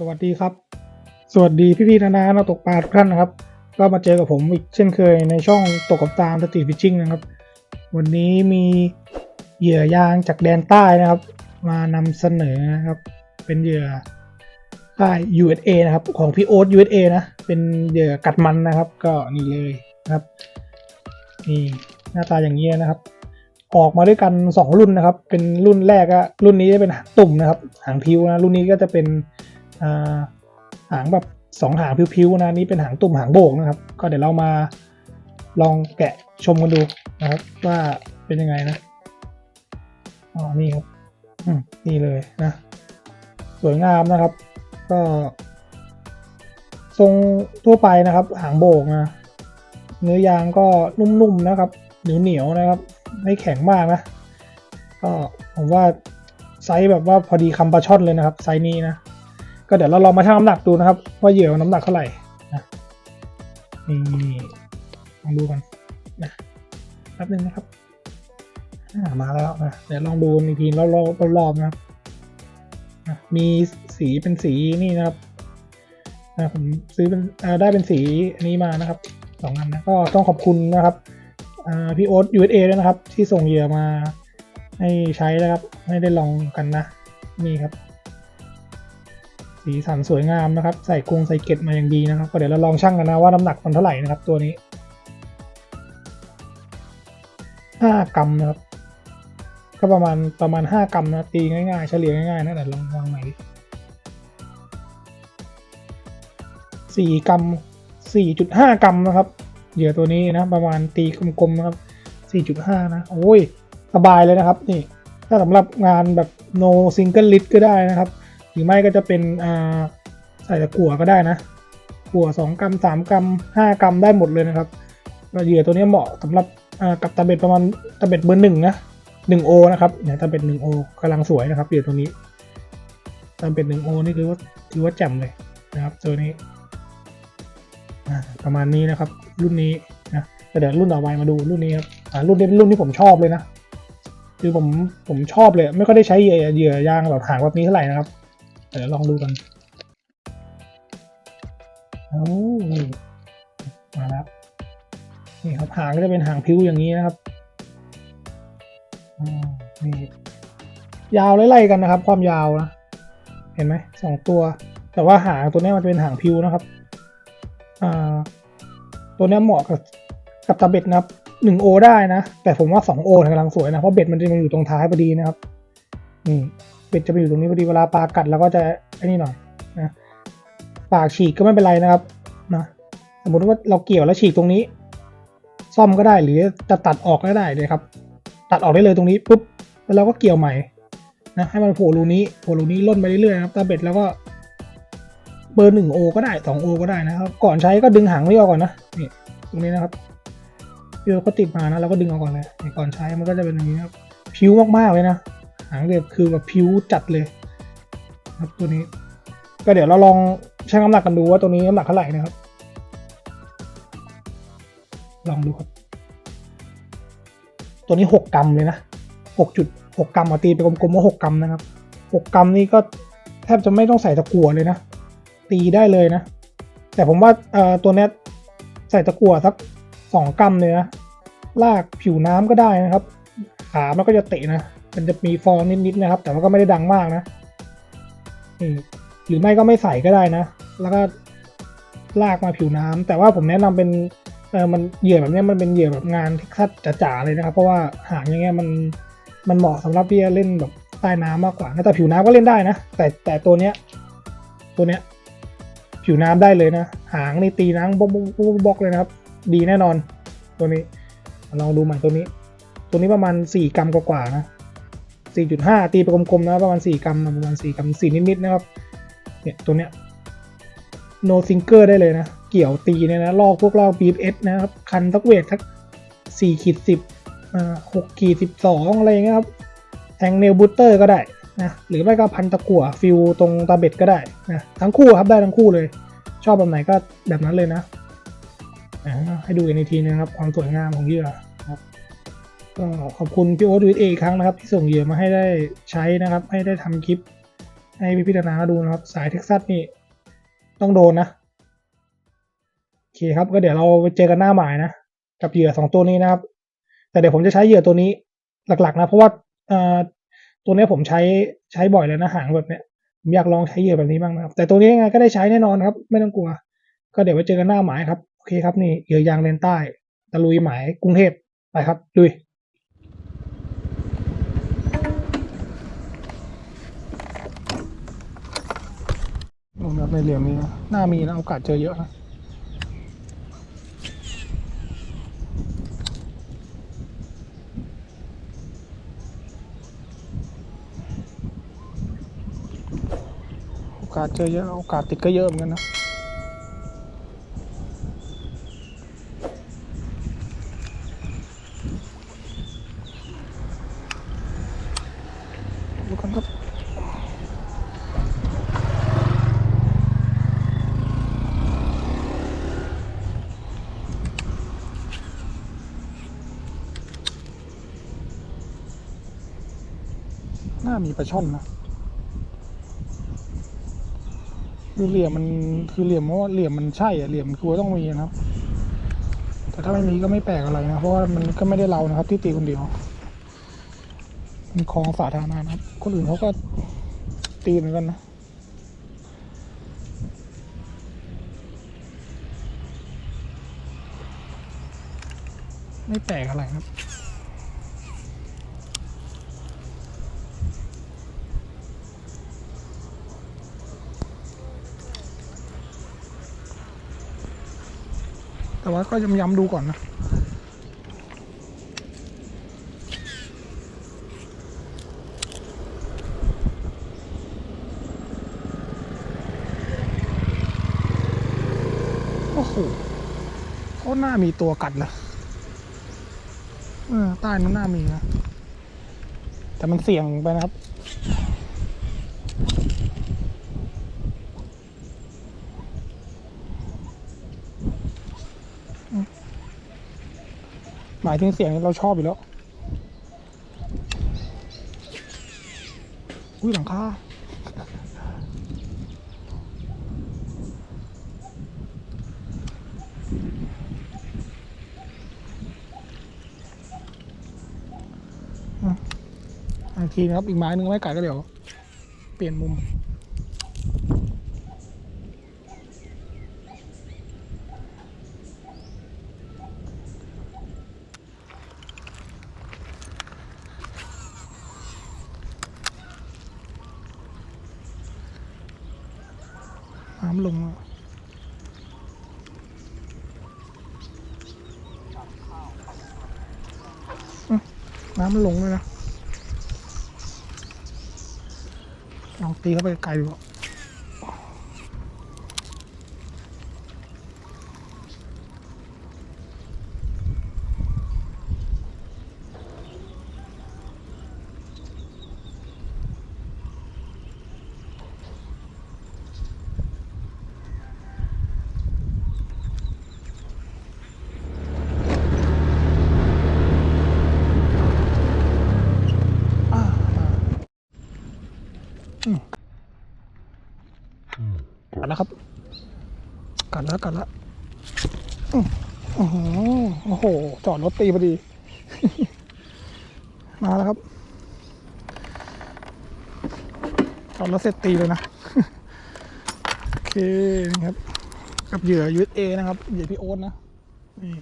สวัสดีครับ สวัสดีพี่ๆนานานักตกปลาทุกท่านนะครับ ก็มาเจอกับผมอีกเช่นเคยในช่องตกกับตามสตรีทฟิชชิ่งนะครับ วันนี้มีเหยื่อยางจากแดนใต้นะครับ มานำเสนอนะครับ เป็นเหยื่อค่าย USA นะครับ ของพี่โอ๊ต USA นะ เป็นเหยื่อกัดมันนะครับ ก็นี่เลยนะครับ นี่หน้าตาอย่างนี้นะครับ ออกมาด้วยกัน 2 รุ่นนะครับ เป็นรุ่นแรกอะรุ่นนี้จะเป็นหางตุ่มนะครับ หางพิวนะ รุ่นนี้ก็จะเป็น หางแบบสองหางพิวๆนะนี่เป็นหางตุ่มหางโบกนะครับ ก็เดี๋ยวเรามาลองแกะชมกันดูนะครับ ว่าเป็นยังไงนะอ๋อนี่ครับอืมนี่เลยนะสวยงามนะครับ ก็ ทรงทั่วไปนะครับ หางโบกนะเนื้อยางก็นุ่มๆนะครับเหนียวๆนะครับ ไม่แข็งมากนะ ก็ผมว่าไซส์แบบว่าพอดีคำปลาช่อนเลยนะครับ ไซส์นี้นะ ก็เดี๋ยวเราลองมาชั่งน้ำหนักดูนะครับ ว่าเหยื่อน้ำหนักเท่าไหร่นะนี่ลองดูกันนะแป๊บนึงนะครับมาแล้วนะเดี๋ยวลองดูอีกทีรอบๆรอบๆนะครับมีสีเป็นสีนี่นะครับนะผมซื้อเป็นอ่าได้เป็นสีอันนี้มานะครับสองอันนะก็ต้องขอบคุณนะครับพี่โอ๊ต USA ด้วยนะครับ ที่ส่งเหยื่อมาให้ใช้นะครับ ให้ได้ลองกันนะ นี่ครับ สีสันสวยงามนะครับ ใส่กรงใส่เกล็ดมาอย่างดีนะครับ ก็เดี๋ยวเราลองชั่งกันนะว่าน้ำหนักมันเท่าไหร่นะครับตัวนี้ 5 กรัมนะครับ ก็ประมาณประมาณ 5 กรัมนะตีง่ายๆ เฉลี่ยง่ายๆนะเดี๋ยวลองวางใหม่สี่กรัม4.5กรัมนะครับเหยื่อตัวนี้นะประมาณตีกลมๆนะครับ4.5นะโอ้ยสบายเลยนะครับนี่ถ้าสำหรับงานแบบ no single lid ก็ได้นะครับ รือไม่ก็จะเป็นอ่าใส่ตะกั่วก็ได้นะกั่ว2กรัม3กรัม5กรัมได้หมดเลยนะครับก็เหยื่อตัวนี้เหมาะสำหรับกับตะเบ็ดประมาณตะเบ็ดเบอร์หนึ่งนะ1โอนะครับเนี่ยตะเบ็ด1โอกำลังสวยนะครับเหยื่อตัวนี้ตะเบ็ด1โอนี่คือว่าถือว่าแจ่มเลยนะครับตัวนี้ประมาณนี้นะครับ รุ่นนี้นะเดี๋ยวรุ่นต่อไปมาดูรุ่นนี้ครับรุ่นนี้เป็นรุ่นที่ผมชอบเลยนะคือผมผมชอบเลย ไม่ค่อยได้ใช้เหยื่อเหยื่อยางแบบหางแบบนี้เท่าไหร่นะครับ เดี๋ยวลองดูกันโอ้มาแล้วนี่ครับหางก็จะเป็นหางพิ้วอย่างนี้นะครับนี่ยาวไล่ๆกันนะครับ ความยาวนะเห็นไหมสองตัว แต่ว่าหางตัวนี้มันจะเป็นหางพิ้วนะครับอ่าตัวนี้เหมาะกับกับตาเบ็ดนะครับหนึ่งโอได้นะ แต่ผมว่าสองโอกำลังสวยนะ เพราะเบ็ดมันจะมาอยู่ตรงท้ายพอดีนะครับ นี่ เบ็ดจะไปอยู่ตรงนี้พอดีเวลาปลากัดแล้วก็จะไอ้นี่หน่อยนะปากฉีกก็ไม่เป็นไรนะครับนะสมมติว่าเราเกี่ยวแล้วฉีกตรงนี้ ซ่อมก็ได้หรือจะตัดออกก็ได้เลยครับ ตัดออกได้เลยตรงนี้ปุ๊บแล้วเราก็เกี่ยวใหม่นะให้มันโผล่รูนี้โผล่รูนี้ล่นไปเรื่อยๆครับตาเบ็ดแล้วก็เบอร์หนึ่งโอก็ได้สองโอก็ได้นะครับก่อนใช้ก็ดึงหางนี่ออกก่อนนะนี่ตรงนี้นะครับพี่เขาติดมานะเราก็ดึงออกก่อนเลยก่อนใช้มันก็จะเป็นอย่างนี้ครับผิวมากๆเลยนะ หางเด็บคือแบบผิวจัดเลยครับตัวนี้ ก็เดี๋ยวเราลองชั่งน้ำหนักกันดูว่าตัวนี้น้ำหนักเท่าไหร่นะครับ ลองดูครับ ตัวนี้หกกรัมเลยนะหกจุดหกกรัมเอาตีไปกลมๆว่าหกกรัมนะครับหกกรัมนี่ก็แทบจะไม่ต้องใส่ตะกั่วเลยนะ ตีได้เลยนะ แต่ผมว่าตัวนี้ใส่ตะกั่วสักสองกรัมเลยนะลากผิวน้ำก็ได้นะครับ ขามันก็จะเตะนะ มันจะมีฟองนิดๆนะครับ แต่ว่าก็ไม่ได้ดังมากนะหรือไม่ก็ไม่ใส่ก็ได้นะ แล้วก็ลากมาผิวน้ำแต่ว่าผมแนะนำเป็นเออมันเหยื่อแบบนี้มันเป็นเหยื่อแบบงานท็กซัสจ๋าๆเลยนะครับ เพราะว่าหางอย่างเงี้ยมันมันเหมาะสำหรับที่จะเล่นแบบใต้น้ำมากกว่าแต่ผิวน้ำก็เล่นได้นะ แต่แต่ตัวเนี้ย ตัวเนี้ย ผิวน้ำได้เลยนะ หางนี่ตีน้ำบล็อกบล็อกบบล็อกเลยนะครับ ดีแน่นอน ตัวนี้ลองดูใหม่ตัวนี้ ตัวนี้ประมาณสี่กรัมกว่าๆนะ สี่จุดห้าตีไปกลมๆนะประมาณสี่กรัมประมาณสี่กรัมสี่นิดๆนะครับ เนี่ย ตัวเนี้ย no sinker ได้เลยนะ เกี่ยวตีเนี่ยนะลอกพวกลอก BFS นะครับ คันทักเวททักสี่ขีดสิบอ่าหกขีดสิบสอะไรอย่างเงี้ยครับแทงเนลบูเตอร์ก็ได้นะหรือไม่ก็พันตะกั่วฟิวตรงตาเบ็ดก็ได้นะทั้งคู่ครับได้ทั้งคู่เลย ชอบแบบไหนก็แบบนั้นเลยนะให้ดูกันอีกทีนึงครับความสวยงามของเหยื่อ ก็ขอบคุณพี่โอ๊ตวีเออีกครั้งนะครับ ที่ส่งเหยื่อมาให้ได้ใช้นะครับ ให้ได้ทำคลิป ให้พี่พิจารณาดูนะครับ สายเท็กซัสนี่ต้องโดนนะโอเคครับ ก็เดี๋ยวเราไปเจอกันหน้าหมายนะกับเหยื่อสองตัวนี้นะครับ แต่เดี๋ยวผมจะใช้เหยื่อตัวนี้หลักๆ นะ เพราะว่าตัวนี้ผมใช้ใช้บ่อยเลยนะหางแบบเนี้ยผมอยากลองใช้เหยื่อแบบนี้บ้างนะครับ แต่ตัวนี้ยังไงก็ได้ใช้แน่นอนครับ ไม่ต้องกลัว ก็เดี๋ยวไปเจอกันหน้าหมายครับโอเคครับนี่เหยื่อยางเลนใต้ตะลุยหมายกรุงเทพไปครับลุย ลงแบบในเหลี่ยมนี้นะน่ามีนะโอกาสเจอเยอะนะโอกาสเจอเยอะโอกาสติดก็เยอะเหมือนกันนะดูกันครับ มีปลาช่อนนะคือเหลี่ยมมันคือเหลี่ยมเพราะว่าเหลี่ยมมันใช่อะเหลี่ยมมันคือว่าต้องมีนะครับ แต่ถ้าไม่มีก็ไม่แปลกอะไรนะ เพราะว่ามันก็ไม่ได้เรานะครับ ที่ตีคนเดียวมันคลองสาธารณะนะครับ คนอื่นเขาก็ตีเหมือนกันนะไม่แปลกอะไรครับ แต่ว่าก็ย้ำดูก่อนนะโอ้โหเขาหน้ามีตัวกัดนะเออใต้นั้นหน้ามีนะแต่มันเสี่ยงไปนะครับ มายถึงเสียงเราชอบอยู่แล้ว อุ้ยหลังคาอะอีกทีนะครับ อีกไม้หนึ่งไม่ไก่ก็เดี๋ยว เปลี่ยนมุม น้ำลงแล้วอื้อน้ำมันลงเลยนะ ลองตีเข้าไปไกลดูอะอ่าอ่าอืมกัดแล้วครับ กัดแล้วกัดแล้วอื้อ โอ้โหโอ้โห จอดรถตีพอดี มาแล้วครับ จอดรถเสร็จตีเลยนะ โอเคนี่ครับ กับเหยื่อ USA นะครับ เหยื่อพี่โอ๊ตนะ นี่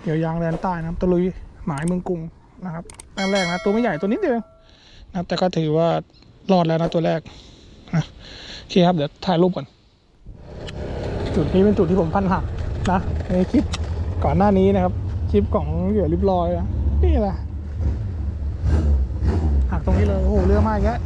เหยื่อยางแดนใต้นะครับตะลุยหมายเมืองกรุงนะครับแรกแรกนะ ตัวไม่ใหญ่ตัวนิดเดียวนะครับ แต่ก็ถือว่ารอดแล้วนะตัวแรกนะโอเคครับ เดี๋ยวถ่ายรูปก่อน จุดนี้เป็นจุดที่ผมพันหักนะในคลิปก่อนหน้านี้นะครับ คลิปของเหยื่อริบลอยนะนี่แหละหักตรงนี้เลยโอ้โหเรือมากแยะ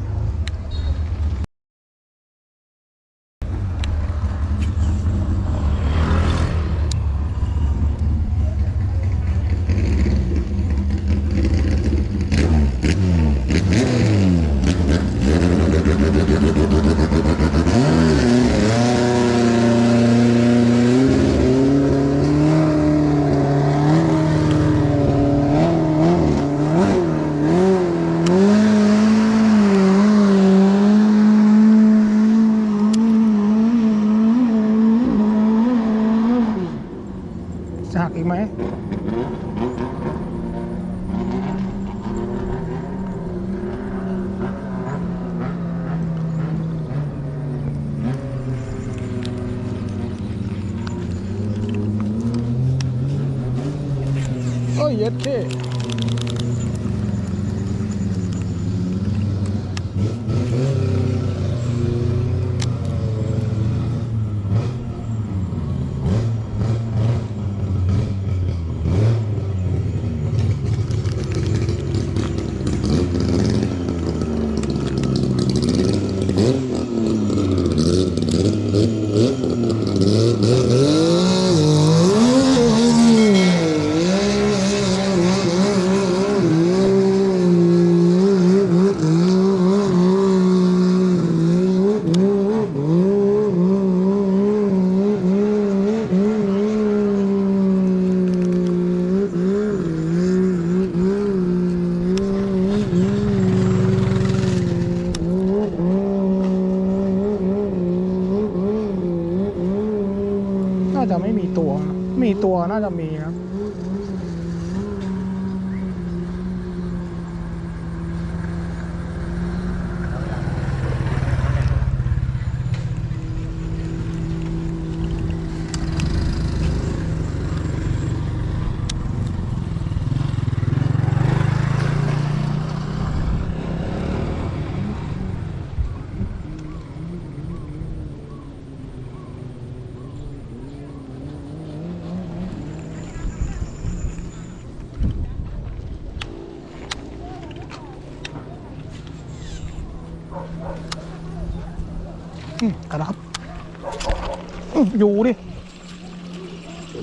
อยู่ดิ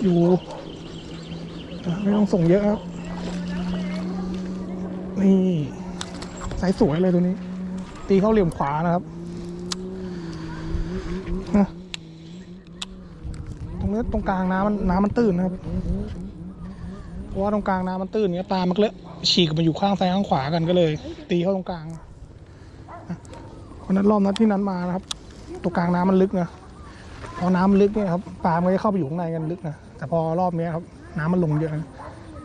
อยู่ ไม่ต้องส่งเยอะครับ นี่สายสวยเลยตัวนี้ ตีเข้าเหลี่ยมขวานะครับนะตรงนี้ตรงกลางน้ำมันน้ำมันตื้นนะครับ เพราะว่าตรงกลางน้ำมันตื้นเนี้ยปลามันเลยฉีกมาอยู่ข้างซ้ายข้างขวากันก็เลย ตีเข้าตรงกลางนะเพราะนั้นรอบนั้นที่นั้นมานะครับ ตรงกลางน้ำมันลึกนะ พอน้ำมันลึกเนี่ยครับปลามันก็จะเข้าไปอยู่ข้างในกันลึกนะแต่พอรอบนี้ครับน้ำมันลงเยอะนะ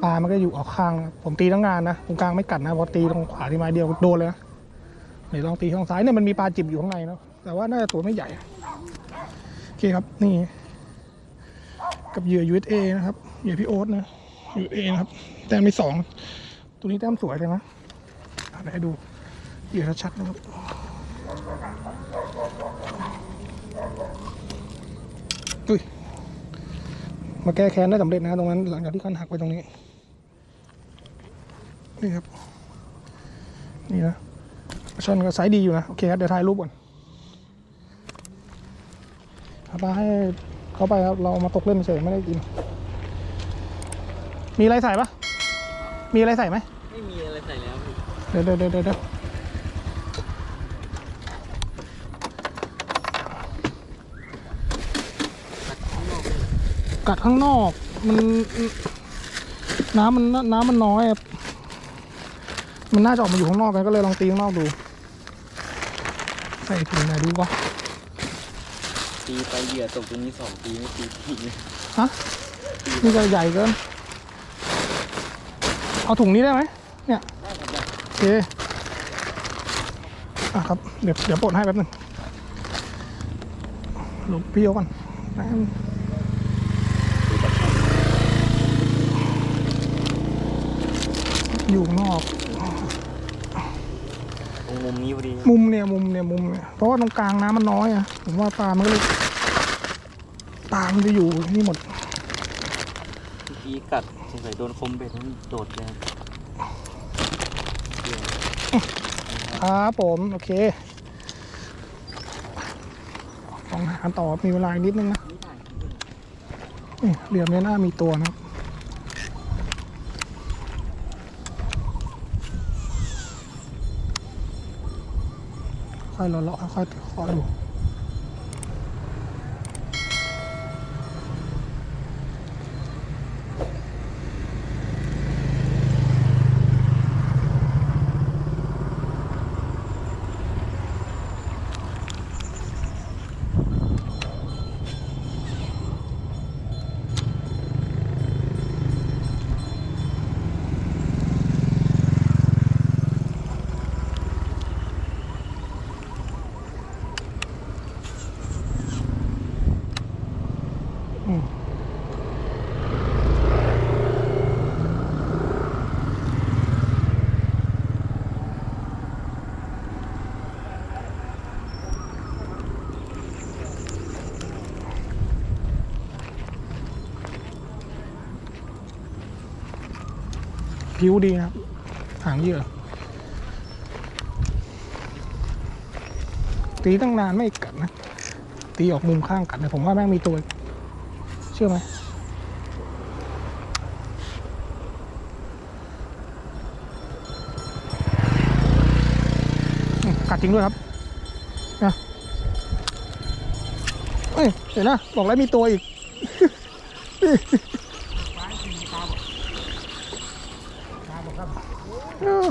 ปลามันก็อยู่ออกข้างผมตีทั้งงานนะตรงกลางไม่กัดนะพอตีตรงขวาที่ไม้เดียวโดนเลยนะเดี๋ยวลองตีข้างซ้ายเนี่ยมันมีปลาจิบอยู่ข้างในเนาะแต่ว่าน่าจะตัวไม่ใหญ่โอเคครับนี่ กับเหยื่อ USA นะครับเหยื่อพี่โอ๊ตนะ USA นะครับแต้มที่สองตัวนี้แต้มสวยเลยนะอะเดี๋ยวให้ดูเหยื่อชัดๆนะครับ อุ้ยมาแก้แค้นได้สำเร็จนะตรงนั้น หลังจากที่คันหักไปตรงนี้ นี่ครับ นี่นะช่อนก็ไซส์ดีอยู่นะ โอเคครับเดี๋ยวถ่ายรูปก่อนเอาไปให้เขาไปครับ เรามาตกเล่นเฉยไม่ได้กิน มีอะไรใส่ปะมีอะไรใส่ไหม ไม่มีอะไรใส่แล้วพี่เดี๋ยวเดี๋ยวเดี๋ยวเดี๋ยว กัดข้างนอก มันน้ำมันน้ำมันน้อยอะมันน่าจะออกมาอยู่ข้างนอกกันก็เลยลองตีข้างนอกดู ใส่ถุงไหนดูวะตีไปเหยื่อตกตรงนี้สองตีไม่ตีทีฮะนี่จะใหญ่เกินเอาถุงนี้ได้ไหมเนี่ยโอเคอะครับ เดี๋ยวเดี๋ยวปลดให้แป๊บหนึงหลบเปรี้ยวก่อนแป๊บนึง อยู่ข้างนอก ตรงมุมนี้พอดีมุมเนี่ยมุมเนี่ยมุมเนี่ยเพราะว่าตรงกลางน้ำมันน้อยอะผมว่าปลามันก็เลยปลามันจะอยู่นี่หมดเมื่อกี้กัดสงสัยโดนคมเบ็ดนั้นโดดแรงเหยื่อครับผมโอเคต้องหาต่อมีเวลาอีกนิดนึงนะไม่ได้นี่เหลี่ยมเนี่ยน่ามีตัวนะครับ ค่อยเลาะค่อยๆค่อดู พิ้วดีนะครับ หางเหยื่อ ตีตั้งนานไม่กัดนะ ตีออกมุมข้างกัดนะผมว่าแม่งมีตัว เชื่อไหมกัดจริงด้วยครับนะเอ้ย เห็นนะ บอกแล้วมีตัวอีก เออ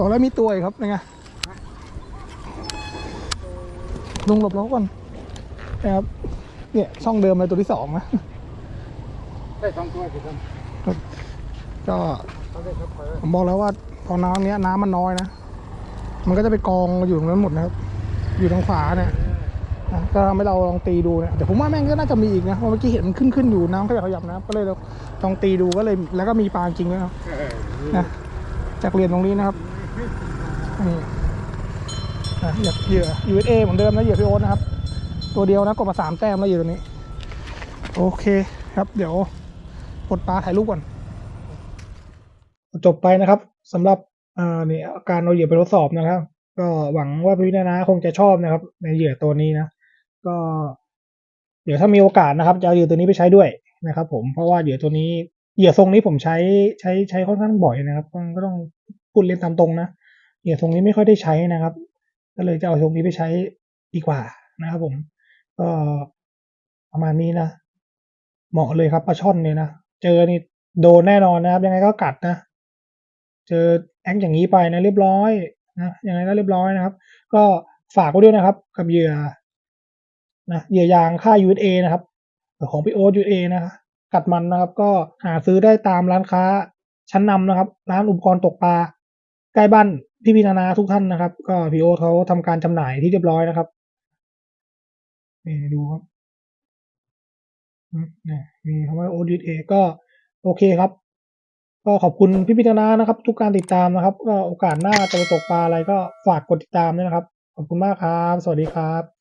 บอกแล้วมีตัวอีกครับยังไงลุงหลบเราก่อนนะครับเนี่ยช่องเดิมเลยตัวที่สองนะได้สองตัวสิครับก็เขาได้ครับผมบอกแล้วว่าพอน้ำเนี้ยน้ำมันน้อยนะ มันก็จะไปกองอยู่ตรงนั้นหมดนะครับ อยู่ทางขวาเนี่ยนะก็ไม่เราลองตีดูเนี่ยแต่ผมว่าแม่งก็น่าจะมีอีกนะเพราะเมื่อกี้เห็นมันขึ้นขึ้นอยู่น้ำก็ขยับขยับนะครับก็เลยเราลองตีดูก็เลยแล้วก็มีปลาจริงด้วยนะครับนะจากเรียนตรงนี้นะครับ นี่นะเหยื่อเหยื่อ USA เหมือนเดิมนะเหยื่อพี่โอ๊ตนะครับ ตัวเดียวนะกดมาสามแต้มแล้วอยู่ตัวนี้ โอเคครับ เดี๋ยวกดปลาถ่ายรูปก่อนจบไปนะครับสำหรับอ่านี่การเอาเหยื่อไปทดสอบนะครับ ก็หวังว่าพี่นานะคงจะชอบนะครับ ในเหยื่อตัวนี้นะ ก็ เดี๋ยวถ้ามีโอกาสนะครับ จะเอาเหยื่อตัวนี้ไปใช้ด้วยนะครับ ผมเพราะว่าเหยื่อตัวนี้เหยื่อทรงนี้ผมใช้ใช้ใช้ค่อนข้างบ่อยนะครับก็ต้อง พูดเล่นตามตรงนะเหยื่อทรงนี้ไม่ค่อยได้ใช้นะครับ ก็เลยจะเอาทรงนี้ไปใช้ดีกว่านะครับผมก็ประมาณนี้นะ เหมาะเลยครับปลาช่อนเนี่ยนะ เจอนี่โดนแน่นอนนะครับ ยังไงก็กัดนะ เจอแอคอย่างนี้ไปนะเรียบร้อยนะยังไงก็เรียบร้อยนะครับ ก็ฝากไว้ด้วยนะครับ กับเหยื่อนะเหยื่อยางค่า USA นะครับ ของพี่โอ๊ต USA นะครับกัดมันนะครับ ก็หาซื้อได้ตามร้านค้าชั้นนำนะครับ ร้านอุปกรณ์ตกปลา ใกล้บ้านพี่พีนานาทุกท่านนะครับ ก็พีโอเขาทำการจำหน่ายที่เรียบร้อยนะครับนี่ดูครับนี่มีคำว่าโอดีเอก็โอเคครับ ก็ขอบคุณพี่พิจารณานะครับ ทุกการติดตามนะครับ ก็โอกาสหน้าจะไปตกปลาอะไรก็ฝากกดติดตามด้วยนะครับ ขอบคุณมากครับ สวัสดีครับ